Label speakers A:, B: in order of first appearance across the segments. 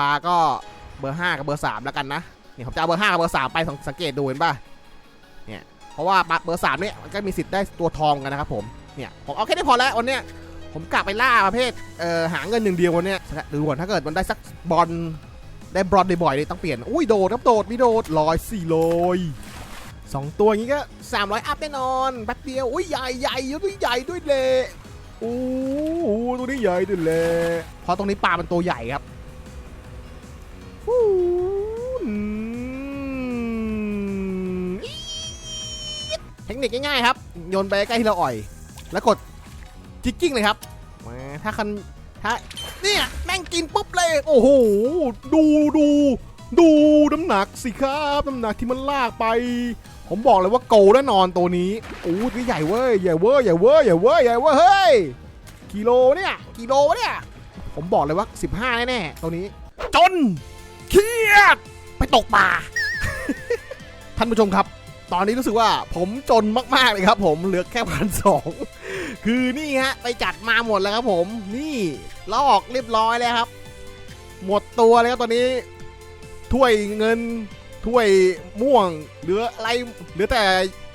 A: ปลาก็เบอร์ 5 กับเบอร์ 3 แล้วกันนะเนี่ยผมจะเอาเบอร์ 5 กับเบอร์ 3 ไปสังสังเกตดูเห็นป่ะเนี่ยเพราะว่าปลาเบอร์ 3 เนี่ยมันก็มีสิทธิ์ได้ตัวทองกันนะครับผมเนี่ยผมเอาแค่นี้พอแล้ววันเนี้ยผมกะไปล่าประเภทเอ่อหาเงินหนึ่งเดียววันเนี้ยดูก่อนถ้าเกิดมันได้สักบอลได้บอลบ่อยๆเลยต้องเปลี่ยนอุ้ยโดดครับโดดมีโดดลอยสี่ลอยสองตัวอย่างงี้ก็300อัพแน่นอนแป๊บเดียวอุ้ยใหญ่ใหญ่ด้วยใหญ่ด้วยเลยโอ้โหตัวนี้ใหญ่ด้วยเลยเพราะตรงนี้ปลามันตัวใหญ่ครับ ทคนิคง่ายๆครับ โยนไปใกล้ที่เราอ่อย แล้วกดจิกกิ้งเลยครับมาถ้าคันถ้าเนี่ยแม่งกินปุ๊บเลย โอ้โห ดูดูดูน้ำหนักสิครับน้ำหนักที่มันลากไป ผมบอกเลยว่าโกแน่นอนตัวนี้โอ้ตัวใหญ่เว้ยใหญ่เว้ยใหญ่เว้ยใหญ่เว้ยใหญ่เว้ยเฮ้ยกิโลเนี่ยกิโลเนี่ยผมบอกเลยว่า 15 แน่ๆตัวนี้ จนเครียดไปตกปลาท่านผู้ชมครับ ตอนนี้รู้สึกว่าผมจนมากๆเลยครับผมเหลือแค่พันสองคือนี่ฮะไปจัดมาหมดแล้วครับผมนี่ลอกเรียบร้อยแล้วครับ หมดตัวเลยครับตอนนี้ถ้วยเงินถ้วยม่วงเหลืออะไรเหลือแต่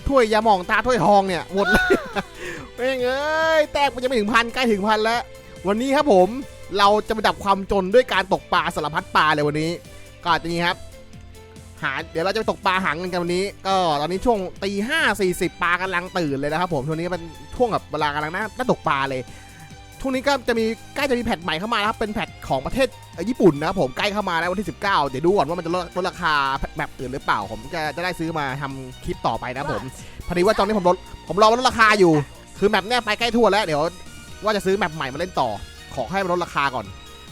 A: ถ้วยยาหมองตาถ้วยทองเนี่ยหมดเลยแม่งเอ้ยแตกมันจะไม่ถึงพันใกล้ถึงพันแล้ว วันนี้ครับผมเราจะไปดับความจนด้วยการตกปลาสารพัดปลาเลยวันนี้ ก็จะนี้ครับาเดี๋ยวเราจะไปตกปลาหาเงินกันวันนี้ ก็ตอนนี้ช่วงตีห้าสี่สิบปลากำลังตื่นเลยนะครับผมช่วงนี้เป็นช่วงแบบเวลากำลังน่าน่าตกปลาเลยช่วงนี้ก็จะมีใกล้จะมีแพทใหม่เข้ามาแล้วครับเป็นแพทของประเทศเอ่อญี่ปุ่นนะครับผมใกล้เข้ามาแล้ววันที่ 19 เดี๋ยวดูก่อนว่ามันจะลดลดราคาแบบอื่นหรือเปล่า ผมจะจะได้ซื้อมาทำคลิปต่อไปนะครับผมพอดีว่าตอนนี้ผมลดผมรอมันลดราคาอยู่ คือแมปเนี้ยไปใกล้ทั่วแล้ว เดี๋ยวว่าจะซื้อแมปใหม่มาเล่นต่อ ขอให้มันลดราคาก่อน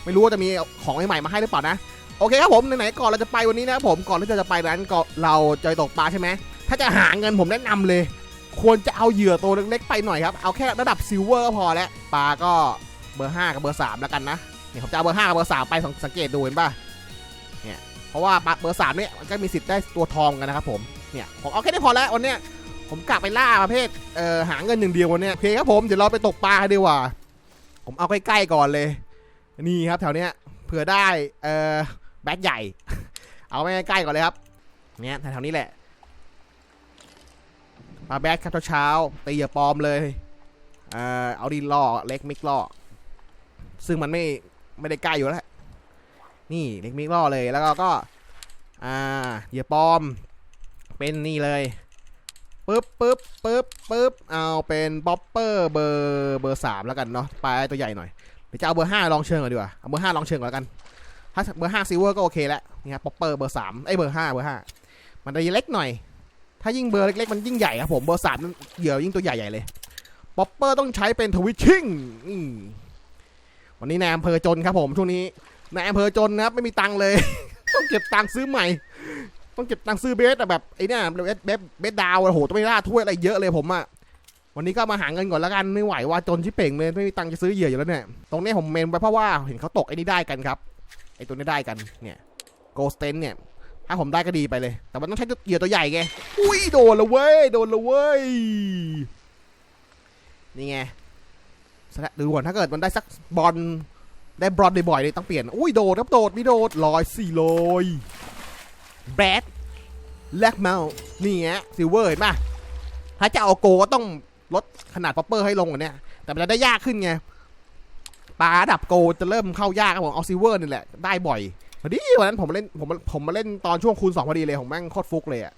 A: ไม่รู้ว่าจะมีของใหม่ๆมาให้หรือเปล่านะ โอเคครับผมไหนๆก่อนเราจะไปวันนี้นะครับผมก่อนที่จะไปนั้นก็เราจะตกปลาใช่ไหมถ้าจะหาเงินผมแนะนำเลย ควรจะเอาเหยื่อตัวเล็กๆไปหน่อยครับเอาแค่ระดับซิลเวอร์ก็พอแล้วปลาก็เบอร์5กับเบอร์3แล้วกันนะเนี่ยผมจะเอาเบอร์5กับเบอร์3ไปสังเกตดูเห็นป่ะเนี่ยเพราะว่าปลาเบอร์3เนี่ยมันก็มีสิทธิ์ได้ตัวทองกันนะครับผมเนี่ยผมเอาแค่นี้พอแล้ววันเนี้ยผมกะไปล่าประเภทเอ่อหาเงินหนึ่งเดียววันเนี้ยโอเคครับผมเดี๋ยวเราไปตกปลาดีกว่า ผมเอาใกล้ๆก่อนเลย นี่ครับแถวเนี้ยเผื่อได้เอ่อ แบทใหญ่ เอาไปใกล้ๆก่อนเลยครับ เนี่ยแถวๆนี้แหละปลาแบทครับเช้าๆตีอย่าปลอมเลยเออเอาดินล่อเล็กมิกล่อ ซึ่งมันไม่ไม่ได้ใกล้อยู่แล้วนี่เล็กมิกล่อเลยแล้วก็ก็ อ่าเหยื่อปลอม เป็นนี่เลยปึ๊บปึ๊บปึ๊บปึ๊บเอาเป็นป๊อปเปอร์เบอร์เบอร์สามแล้วกันเนาะปลาตัวใหญ่หน่อยเดี๋ยวจะเอาเบอร์ห้าลองเชิงก่อนดีกว่าเอาเบอร์ห้าลองเชิงก่อนแล้วกัน ถ้าเบอร์ห้าซิลเวอร์ก็โอเคแล้วนี่ครับป๊อปเปอร์เบอร์สามไอ้เบอร์ห้าเบอร์ห้ามันจะเล็กหน่อย ถ้ายิ่งเบอร์เล็กๆมันยิ่งใหญ่ครับผมเบอร์สามเหยื่อยิ่งตัวใหญ่ๆเลยป๊อปเปอร์ต้องใช้เป็นทวิชชิ่งวันนี้นายอำเภอจนครับผมช่วงนี้นายอำเภอจนนะครับไม่มีตังค์เลย ต้องเก็บตังค์ซื้อใหม่ ต้องเก็บตังค์ซื้อเบสแบบไอ้นี่เบสเบสเบสดาวโอ้โหต้องไปล่าถ้วยอะไรเยอะเลยผมอะวันนี้ก็มาหาเงินก่อนล้วกันไม่ไหวว่าจนชิเป่งเลยไม่มีตังค์จะซื้อเหยื่ออยู่แล้วเนี่ยตรงนี้ผมเมนไปเพราะว่าเห็นเขาตกไอ้นี่ได้กันครับ ตัวนี้ได้กันเนี่ยโกสเตนเนี่ยถ้าผมได้ก็ดีไปเลย แต่มันต้องใช้เหยื่อตัวใหญ่ไงอุ้ยโดนละเว้ยโดนละเว้ยนี่ไงสดูก่อนถ้าเกิดมันได้สักบอลได้บอลบ่อยๆเลยต้องเปลี่ยนอุ้ยโดดครับโดดไม่โดดลอยสี่ลอยแบดแลกเมานี่ไงซิลเวอร์เห็นป่ะถ้าจะเอาโกก็ต้องลดขนาดป๊อปเปอร์ให้ลงกว่านี้แต่มันจะได้ยากขึ้นไง ปลาระดับโกจะเริ่มเข้ายากครับผมเอาซิเวอร์นี่แหละได้บ่อยพอดีวันนั้นผมมาเล่นผมผมมาเล่นตอนช่วงคูณสองพอดีเลยผมแม่งโคตรฟุกเลยอะ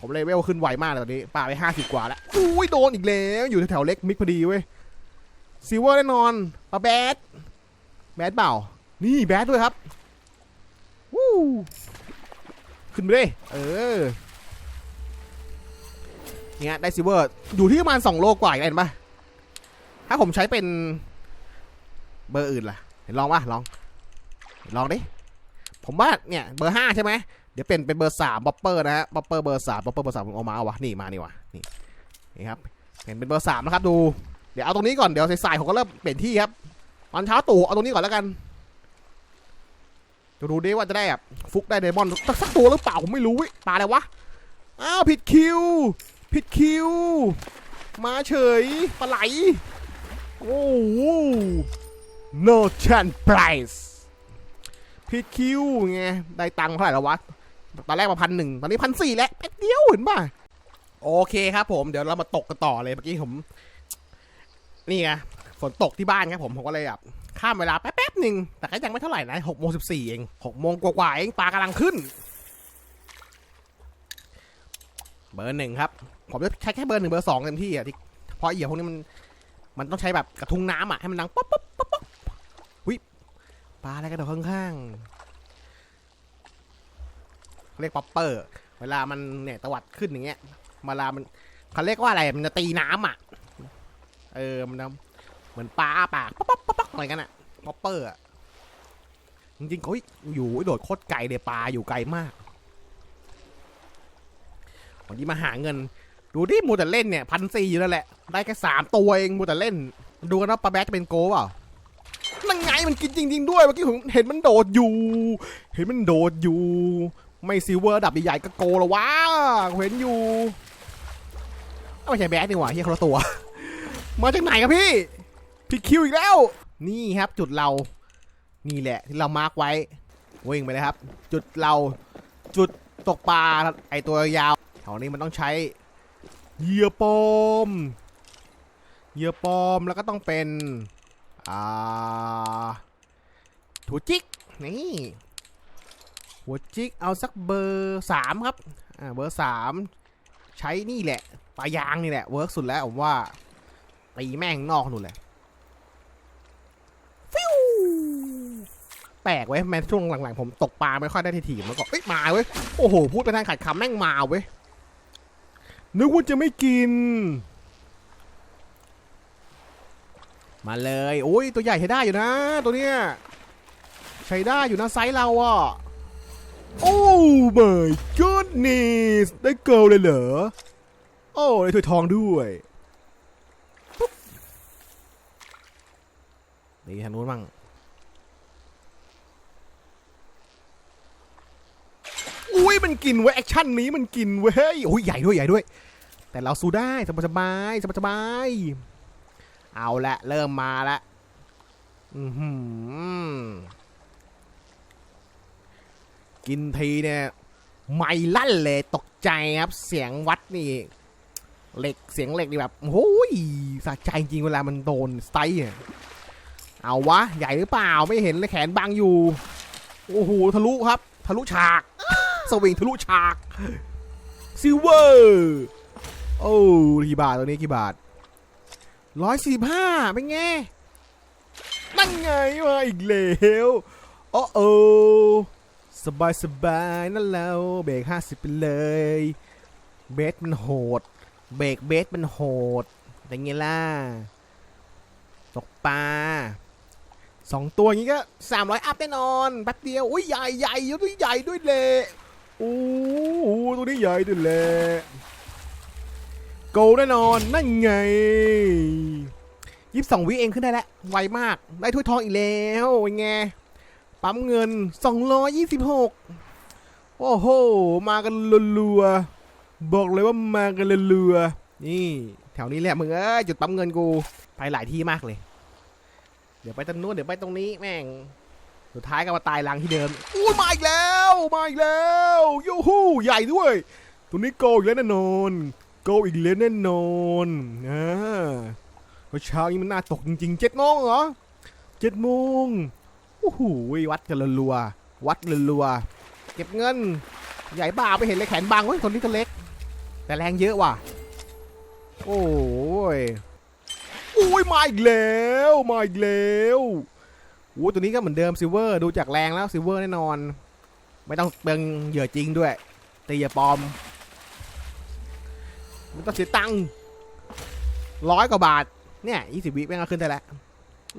A: ผมเลเวลขึ้นไวมากเลยตอนนี้ปลาไปห้าสิบกว่าแล้วอุ้ยโดนอีกแล้วอยู่แถวเล็กมิกพอดีเว้ยซิเวอร์แน่นอนปลาแบดแบดเปล่านี่แบดด้วยครับวู้ขึ้นไปเลยเออเนี่ยได้ซิเวอร์อยู่ที่ประมาณสองโลกว่าเห็นปะถ้าผมใช้เป็น เบอร์อื่นล่ะเห็นลองป่ะลอง ลองดิ ผมว่าเนี่ยเบอร์ห้าใช่ไหมเดี๋ยวเป็นเป็นเบอร์สามบ๊อปเปอร์นะฮะบ๊อปเปอร์เบอร์สามบ๊อปเปอร์เบอร์สามผมเอามาเอาวะนี่มานี่วะนี่นี่ครับเห็นเป็นเบอร์สามนะครับดู เดี๋ยวเอาตรงนี้ก่อนเดี๋ยวสายๆผมก็เริ่มเปลี่ยนที่ครับตอนเช้าตู่เอาตรงนี้ก่อนแล้วกันจะดูดิว่าจะได้แบบฟุกได้ไดมอนสักตัวหรือเปล่าผมไม่รู้ว้ยปลาอะไรวะอ้าวผิดคิว ผิดคิว มาเฉยปลาไหล โอ้ no chance price ผิดคิวไง ได้ตังค์เท่าไหร่แล้ววะ ตอนแรกมาพันหนึ่งตอนนี้พันสี่แล้วแป๊บเดียวเห็นป่ะ โอเคครับผม เดี๋ยวเรามาตกกันต่อเลยเมื่อกี้ผม นี่ไง ฝนตกที่บ้านครับผม ผมก็เลยแบบข้ามเวลาแป๊บๆหนึ่ง แต่ก็ยังไม่เท่าไหร่นะหกโมงสิบสี่เองหกโมงกว่าๆเอง ปลากำลังขึ้น เบอร์หนึ่งครับ ผมจะใช้แค่เบอร์หนึ่งเบอร์สองเต็มที่อะที่เพราะเหยื่อพวกนี้มัน มันต้องใช้แบบกระทุงน้ำอะ ให้มันดังป๊อปป๊อป ปลาอะไรกระโดดข้างๆเขาเรียกป๊อปเปอร์ เวลามันเนี่ยตวัดขึ้นอย่างเงี้ยเวลามันเขาเรียกว่าอะไรมันจะตีน้ำอะ เออมันเหมือนปลาปากป๊อปป๊อปป๊อปอะไรกันอะป๊อปเปอร์อะจริงๆเขาอยู่โดดโคตรไกลเลยปลาอยู่ไกลมากวันนี้มาหาเงิน ดูดิมูแต่เล่นเนี่ยพันสี่อยู่แล้วแหละ ได้แค่สามตัวเองมูแต่เล่น ดูกันว่าปลาแบ๊กจะเป็นโกเปล่า มันกินจริง ๆ ด้วยเมื่อกี้ผมเห็นมันโดดอยู่ เห็นมันโดดอยู่ ไม่ซิลเวอร์ดับใหญ่ๆก็โกแล้ววะเห็นอยู่เอาไม่ใช่แบ๊กนี่หว่าเฮียคนละตัว มาจากไหนครับพี่ผิดคิวอีกแล้ว นี่ครับจุดเรา นี่แหละที่เรามาร์กไว้วิ่งไปเลยครับ จุดเราจุดตกปลาไอตัวยาวแถวนี้มันต้องใช้เหยื่อปลอมเหยื่อปลอมแล้วก็ต้องเป็น อ่าหัวจิก นี่ หัวจิก เอาสักเบอร์สามครับ อ่า เบอร์สามใช้นี่แหละปลายางนี่แหละเวิร์กสุดแล้วผมว่า ตีแม่งนอกนู่นแหละฟิวแปลกเว้ยแม้ช่วงหลังๆ ผมตกปลาไม่ค่อยได้ทีถีบแล้วก็เอ้ยมาเว้ย โอ้โห พูดไปทางขัดคำแม่งมาเว้ย นึกว่าจะไม่กิน มาเลยโอ้ยตัวใหญ่ใช้ได้อยู่นะ ตัวเนี้ยใช้ได้อยู่นะไซส์เราอะโอ้ my goodness ได้เกิลเลยเหรอ โอ้ได้ถ้วยทองด้วยนี่ทางนู้นบ้างอุ้ยมันกินเว้ยแอคชั่นนี้มันกินเว้ยโอ้ยใหญ่ด้วยใหญ่ด้วย แต่เราสู้ได้สบายสบายสบายสบาย เอาละเริ่มมาละอือหือกินทีเนี่ยไม่ลั่นเลยตกใจครับ เสียงวัดนี่เหล็กเสียงเหล็กนี่แบบโอ้ยสะใจจริงเวลามันโดนสไตล์อะเอาวะ ใหญ่หรือเปล่าไม่เห็นเลยแขนบางอยู่โอ้โหทะลุครับ ทะลุฉาก สวิงทะลุฉากซิลเวอร์ โอ้กี่บาทตัวนี้กี่บาท ร้อยสี่ห้าเป็นไงนั่นไงมาอีกแล้วโอ้โอสบายสบายนั่นแล้วเบรกห้าสิบไปเลย เบสมันโหด เบรกเบสมันโหดอย่างเงี้ยล่ะ ตกปลาสองตัวงี้ก็สามร้อยอัพแน่นอนแป๊บเดียวอุ้ยใหญ่ใหญ่ยู่ด้วยใหญ่ด้วยเลยโอ้โหตัวนี้ใหญ่ด้วยเลย โกแน่นอน นั่นไงยี่สิบสองวิเองขึ้นได้แล้ว ไวมาก ได้ถ้วยทองอีกแล้วไง ปั๊มเงิน226โอ้โห มากันรัวๆบอกเลยว่ามากันรัวๆนี่ แถวนี้แหละมึงเอ้ยจุดปั๊มเงินกู ไปหลายที่มากเลย เดี๋ยวไปตรงนู้นเดี๋ยวไปตรงนี้แม่ง สุดท้ายก็มาตายรังที่เดิมอู้มาอีกแล้ว มาอีกแล้วยูฮูใหญ่ด้วยตัวนี้โกอีกแล้วแน่นอน โกอีกแล้วแน่นอนอ่าเมื่อเช้านี้มันน่าตกจริงๆเจ็ดโมงเหรอเจ็ดโมงโอ้โหวัดกันรัววัดรัวเก็บเงิน ใหญ่บ้าไปเห็นเลยแขนบางเว้ยคนนี้ตัวเล็ก แต่แรงเยอะว่ะ โอ้ยอุ้ยมาอีกแล้วมาอีกแล้วโอ้ตัวนี้ก็เหมือนเดิมซิเวอร์ดูจากแรงแล้วซิเวอร์แน่นอน ไม่ต้องเปลืองเหยื่อจริงด้วยตีเหยื่อปลอม ไม่ต้องเสียตังค์ร้อยกว่าบาท เนี่ยยี่สิบวิแม่งก็ขึ้นได้แล้ว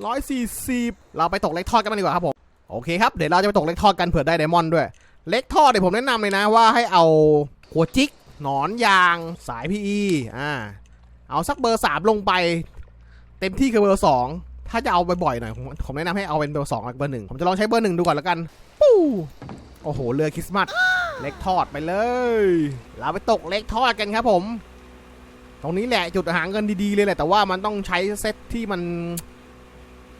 A: ร้อยสี่สิบเราไปตกเล็กทอดกันมาดีกว่าครับผม โอเคครับ เดี๋ยวเราจะไปตกเล็กทอดกันเผื่อได้ไดมอนด์ด้วย เล็กทอดเนี่ยผมแนะนำเลยนะว่าให้เอาหัวจิก หนอนยาง สาย PE อ่า เอาสักเบอร์สามลงไป เต็มที่คือเบอร์สองถ้าจะเอาบ่อยๆหน่อยผมผมแนะนำให้เอาเป็นเบอร์สองกับเบอร์หนึ่งผมจะลองใช้เบอร์หนึ่งดูก่อนแล้วกัน ปู้โอ้โห เรือคริสต์มาส เล็กทอดไปเลย เราไปตกเล็กทอดกันครับผม ตรงนี้แหละจุดหาเงินดีๆเลยแหละแต่ว่ามันต้องใช้เซตที่มัน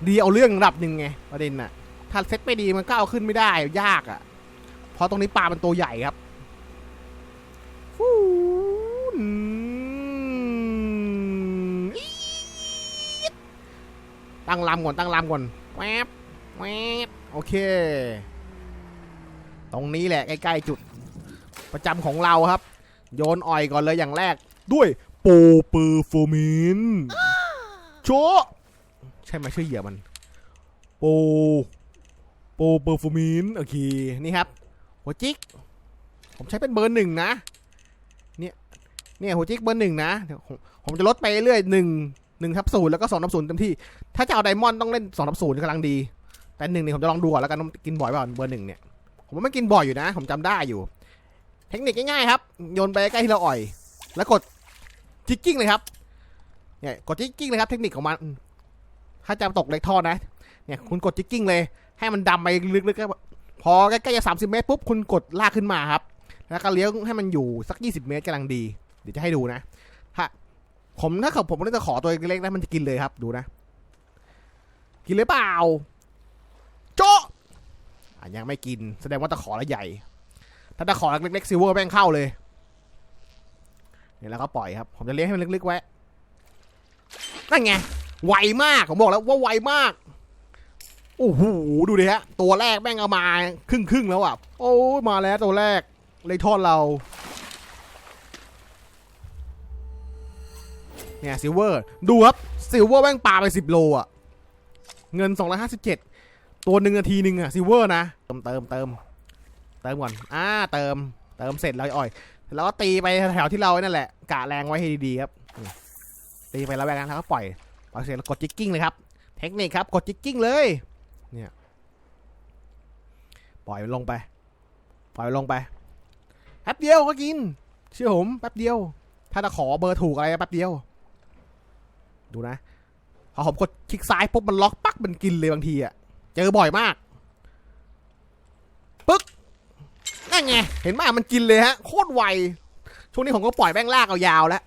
A: ดีเอาเรื่องระดับหนึ่งไงประเด็นน่ะ ถ้าเซตไม่ดีมันก็เอาขึ้นไม่ได้ยากอะ่ะเพราะตรงนี้ปลามันตัวใหญ่ครับฟูนตั้งลำก่อนตั้งลำก่อนแวบแวบโอเค ตรงนี้แหละใกล้ๆจุดประจำของเราครับ โยนอ่อยก่อนเลยอย่างแรกด้วย โปเปอร์โฟมินโชะใช่ไหมชื่อเหยื่อมันโปโปเปอร์โฟมินโอเคนี่ครับ หัวจิก ผมใช้เป็นเบอร์หนึ่งนะ เนี่ยเนี่ยหัวจิกเบอร์หนึ่งนะเดี๋ยวผมผมจะลดไปเรื่อยหนึ่งหนึ่งทับศูนย์แล้วก็สองทับศูนย์เต็มที่ ถ้าจะเอาไดมอนด์ต้องเล่นสองทับศูนย์กำลังดี แต่หนึ่งเนี่ยผมจะลองดูก่อนแล้วกันว่ากินบ่อยเปล่าเบอร์หนึ่งเนี่ย ผมว่ามันกินบ่อยอยู่นะ ผมจำได้อยู่ เทคนิคง่ายๆครับ โยนไปใกล้ที่เราอ่อย แล้วกด จิกกิ้งเลยครับเนี่ยกดจิกกิ้งเลยครับเทคนิคของมันถ้าจะตกเล็กท่อนะเนี่ยคุณกดจิกกิ้งเลย ให้มันดำไปลึกๆก็พอใกล้ๆจะ30เมตรปุ๊บคุณกดลากขึ้นมาครับ แล้วก็เลี้ยวให้มันอยู่สัก20เมตรกำลังดี เดี๋ยวจะให้ดูนะถ้าผมถ้าเกิดผมเล่นตะขอตัวเล็กๆนะมันจะกินเลยครับดูนะ กินเลยเปล่า โจ๊ะยังไม่กิน แสดงว่าตะขอละใหญ่ ถ้าตะขอเล็กๆซิลเวอร์แม่งเข้าเลย เนี่ยแล้วก็ปล่อยครับ ผมจะเลี้ยงให้มันลึกๆไว้นั่นไง ไวมาก ผมบอกแล้วว่าไวมาก โอ้โห ดูดิฮะ ตัวแรกแม่งเอามาครึ่งครึ่งๆแล้วอะ โอ้มาแล้วตัวแรก เลยทอดเรา เนี่ยซิลเวอร์ ดูครับ ซิลเวอร์แม่งปลาไปสิบโลอะ เงิน 257 ตัวหนึ่งนาทีหนึ่งอะซิลเวอร์นะ เติมเติมเติมเติมก่อน อ่า เติม เติมเสร็จแล้วอ่อย แล้วก็ตีไปแถวที่เรานั่นแหละกะแรงไว้ให้ดีๆครับตีไปแล้วแบงนั้นแล้วก็ปล่อยปล่อยเสร็จแล้วกดจิกกิ้งเลยครับ เทคนิคครับกดจิกกิ้งเลยเนี่ยปล่อยลงไป ปล่อยลงไปแป๊บเดียวก็กินเชื่อผมแป๊บเดียว ถ้าจะขอเบอร์ถูกอะไรแป๊บเดียว ดูนะพอผมกดคลิกซ้ายปุ๊บมันล็อกปักมันกินเลยบางทีอะเจอบ่อยมาก นั่นไง เห็นไหมมันกินเลยฮะ โคตรไว ช่วงนี้ผมก็ปล่อยแม่งลากเอายาวแล้ว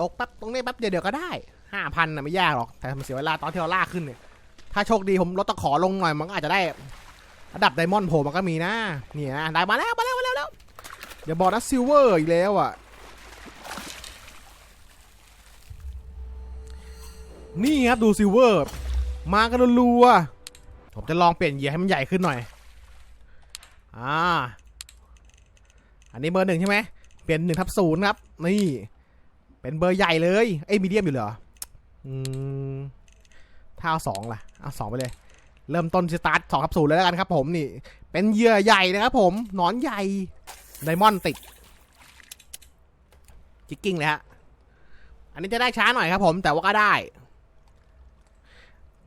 A: ตกแป๊บตรงนี้แป๊บเดียวเดี๋ยวก็ได้ห้าพันนะไม่ยากหรอก แต่มันเสียเวลาตอนที่เราลากขึ้นเนี่ย ถ้าโชคดีผมลดตะขอลงหน่อยมันก็อาจจะได้ ระดับไดมอนด์โผล่มันก็มีนะเนี่ยนะได้มาแล้วมาแล้วมาแล้วแล้วอย่าบอกนะซิลเวอร์อีกแล้วอะ นี่ครับดูซิลเวอร์ มากันรัวผมจะลองเปลี่ยนเหยื่อให้มันใหญ่ขึ้นหน่อย อ่า อันนี้เบอร์หนึ่งใช่ไหม เปลี่ยนหนึ่งทับศูนย์ครับ นี่ เป็นเบอร์ใหญ่เลย เอ้ยมีเดียมอยู่เหรอ อืม ถ้าเอาสองล่ะ เอาสองไปเลย เริ่มต้นสตาร์ทสองทับศูนย์เลยแล้วกันครับผมนี่ เป็นเหยื่อใหญ่นะครับผม หนอนใหญ่ ไดมอนด์ติด จิกกิ้งเลยฮะ อันนี้จะได้ช้าหน่อยครับผม แต่ว่าก็ได้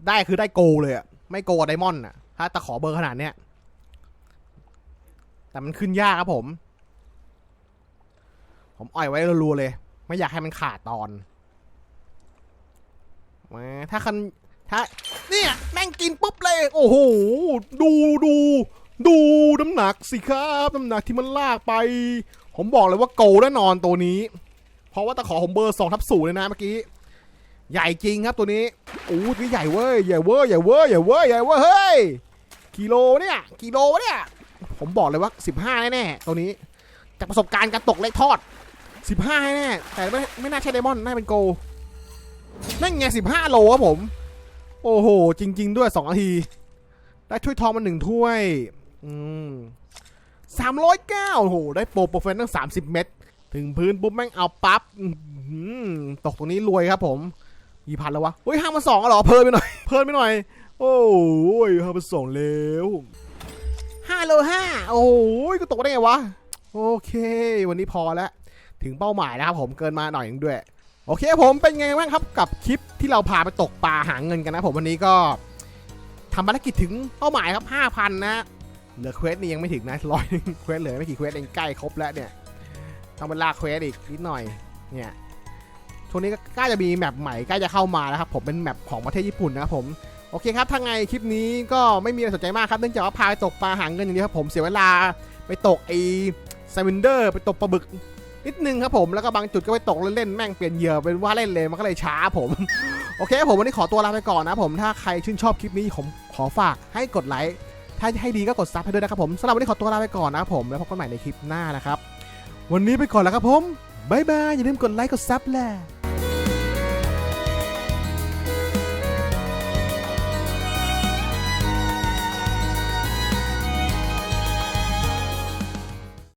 A: ได้คือได้โกเลยอะไม่โกไดมอนด์อะถ้าตะขอเบอร์ขนาดเนี้ย แต่มันขึ้นยากครับผม ผมอ่อยไว้รัวๆเลย ไม่อยากให้มันขาดตอนมาถ้าคันถ้าเนี่ยแม่งกินปุ๊บเลย โอ้โห ดูดูดูน้ำหนักสิครับน้ำหนักที่มันลากไป ผมบอกเลยว่าโกแน่นอนตัวนี้ เพราะว่าตะขอผมเบอร์สองทับศูนย์เลยนะเมื่อกี้ ใหญ่จริงครับตัวนี้โอ้ยนี่ใหญ่เว้ยใหญ่เว้ยใหญ่เว้ยใหญ่เว้ยใหญ่เว้ยเฮ้ยกิโลเนี่ยกิโลเนี่ย ผมบอกเลยว่า 15 แน่ๆตัวนี้ จากประสบการณ์การตกเล็กทอด 15 แน่แต่ไม่ไม่น่าใช่ไดมอนด์น่าเป็นโกนั่นไง 15 โลครับผม โอ้โห จริง ๆ ด้วย2นาที ได้ถ้วยทองมาหนึ่งถ้วย อืมสามร้อยเก้าโอ้โห ได้โปรโปรเฟนตั้ง30เม็ดถึงพื้นปุ๊บแม่งเอาปั๊บอื้อหือตกตรงนี้รวยครับผมกี่พันแล้ววะเฮ้ยห้ามาสองเหรอ เพิ่มไปหน่อย เพิ่มไปหน่อย โอ้ยห้ามาสองแล้ว ห้าโลห้าโอ้ยก็ตกได้ไงวะ โอเค วันนี้พอแล้ว ถึงเป้าหมายนะครับผมเกินมาหน่อยนึงด้วย โอเคผมเป็นไงบ้างครับกับคลิปที่เราพาไปตกปลาหาเงินกันนะผมวันนี้ก็ทำภารกิจถึงเป้าหมายครับ5,000นะเหลือเควสนี่ยังไม่ถึงนะร้อยนึงเควสเหลือไม่กี่เควสเองใกล้ครบแล้วเนี่ยต้องไปลากเควสอีกนิดหน่อยเนี่ยช่วงนี้ก็ใกล้จะมีแมปใหม่ใกล้จะเข้ามาแล้วครับผมเป็นแมปของประเทศญี่ปุ่นนะครับผม โอเคครับถ้าไงคลิปนี้ก็ไม่มีอะไรสนใจมากครับเนื่องจากว่าพาไปตกปลาหางเงินอย่างเดียวครับผมเสียเวลาไปตกไอ้ไซวินเดอร์ไปตกปลาบึกนิดนึงครับผมแล้วก็บางจุดก็ไปตกเล่นๆแม่งเปลี่ยนเหยื่อเป็นว่าเล่นเลยมันก็เลยช้าผม โอเคผมวันนี้ขอตัวลาไปก่อนนะผมถ้าใครชื่นชอบคลิปนี้ผมขอฝากให้กดไลค์ถ้าให้ดีก็กดซับให้ด้วยนะครับผมสำหรับวันนี้ขอตัวลาไปก่อนนะครับผมแล้วพบกันใหม่ในคลิปหน้านะครับวันนี้ไปก่อนแล้วครับผมบายบายอย่าลืมกดไลค์กดซับแหละ